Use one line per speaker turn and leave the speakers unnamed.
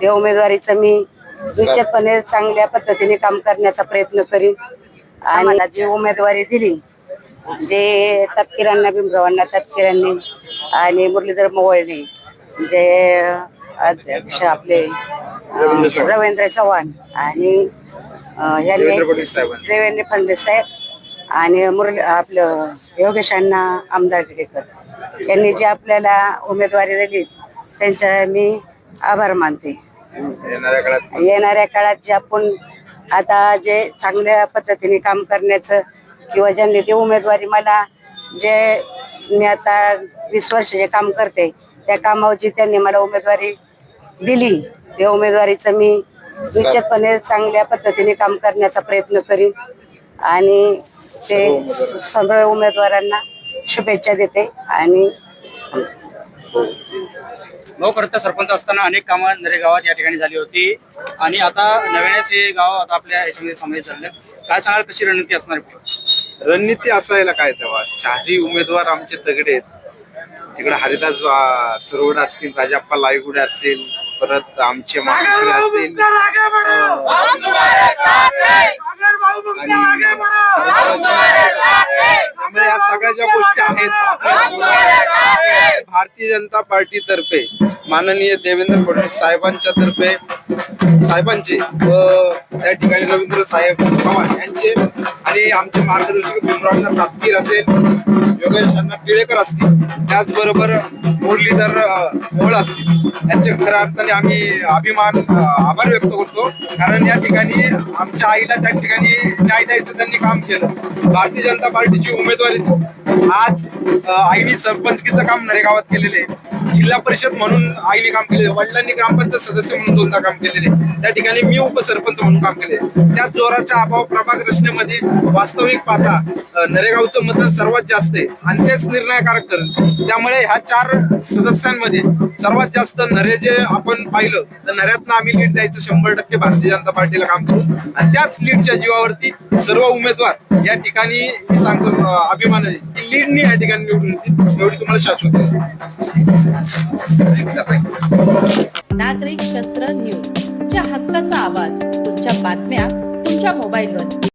त्या उमेदवारीचं मी निश्चितपणे चांगल्या पद्धतीने काम करण्याचा प्रयत्न करीन आणि मला जी उमेदवारी दिली जे तपकिरांना भीमरावांना तपकिरांनी आणि मुरलीधर मोवळने जे अध्यक्ष आपले अं, रवींद्र चव्हाण आणि अं, ह्यांनी
देवेंद्र फडणवीस साहेबांनी.
देवेंद्र फडणवीस साहेब आणि मुरली आपलं योगेश अण्णा आमदार टिकेकर यांनी जी आपल्याला उमेदवारी दिली त्यांच्या मी आभार मानते
येणाऱ्या काळात
येणाऱ्या काळात जे आपण आता जे चांगल्या पद्धतीने काम करण्याचं किंवा ज्यांनी ते उमेदवारी मला जे मी आता वीस वर्ष जे काम करते त्या कामावरची त्यांनी मला उमेदवारी दिली. त्या उमेदवारीचं मी निश्चितपणे चांगल्या पद्धतीने काम करण्याचा प्रयत्न करीन आणि ते सर्व उमेदवारांना शुभेच्छा देते आणि
तर सरपंच असताना अनेक कामं नरे गावात या ठिकाणी झाली होती. आणि आता नव्यानेच हे गाव आता आपल्या याच्यामध्ये समावेश झालं काय सांगाल कशी रणनीती असणार?
रणनीती असायला काय तेव्हा? चारही उमेदवार आमचे तगडे आहेत. तिकडे हरिदास चरवड असतील राजाप्पा लायगुडे असतील परत आमचे माणसरे असतील. त्यामुळे या सगळ्या ज्या गोष्टी आहेत भारतीय जनता पार्टी तर्फे माननीय देवेंद्र फडणवीस साहेबांच्या तर्फे साहेबांचे व त्या ठिकाणी रवींद्र साहेब चव्हाण यांचे आणि आमचे मार्गदर्शक भीमरावांना तापकीर असेल योगेश अण्णा पिळेकर असतील त्याचबरोबर मुरलीधर अं, मोहोळ असतील यांचे खऱ्या अर्थाने आम्ही अभिमान आभार व्यक्त करतो. कारण या ठिकाणी आमच्या आईला त्या ठिकाणी न्याय द्यायचं त्यांनी काम केलं. भारतीय जनता पार्टीची उमेदवारी आज आईने सरपंचकीचं काम नरेगावात केलेले. जिल्हा परिषद म्हणून आईने काम केले वडिलांनी ग्रामपंचायत सदस्य म्हणून दोनदा काम केलेले. त्या ठिकाणी मी उपसरपंच म्हणून काम केले. त्या जोराच्या अभाव प्रभाग रचनेमध्ये वास्तविक पाहता नरेगावचं मतदान सर्वात जास्त आहे आणि तेच निर्णायकारक ठरेल. त्यामुळे ह्या चार सदस्यांमध्ये सर्वात जास्त नरे जे आपण पाहिलं तर नऱ्यातनं आम्ही लीड द्यायचं शंभर टक्के भारतीय जनता पार्टीला काम करू. आणि त्याच लीडच्या जीवावरती सर्व उमेदवार या ठिकाणी मी सांगतो अभिमान आहे की लीडनी या ठिकाणी निवडून येतील एवढी तुम्हाला शाश्वत
नागरिक शस्त्र न्यूज तुमच्या हक्काचा आवाज तुमच्या बातम्या तुमच्या मोबाईलवर.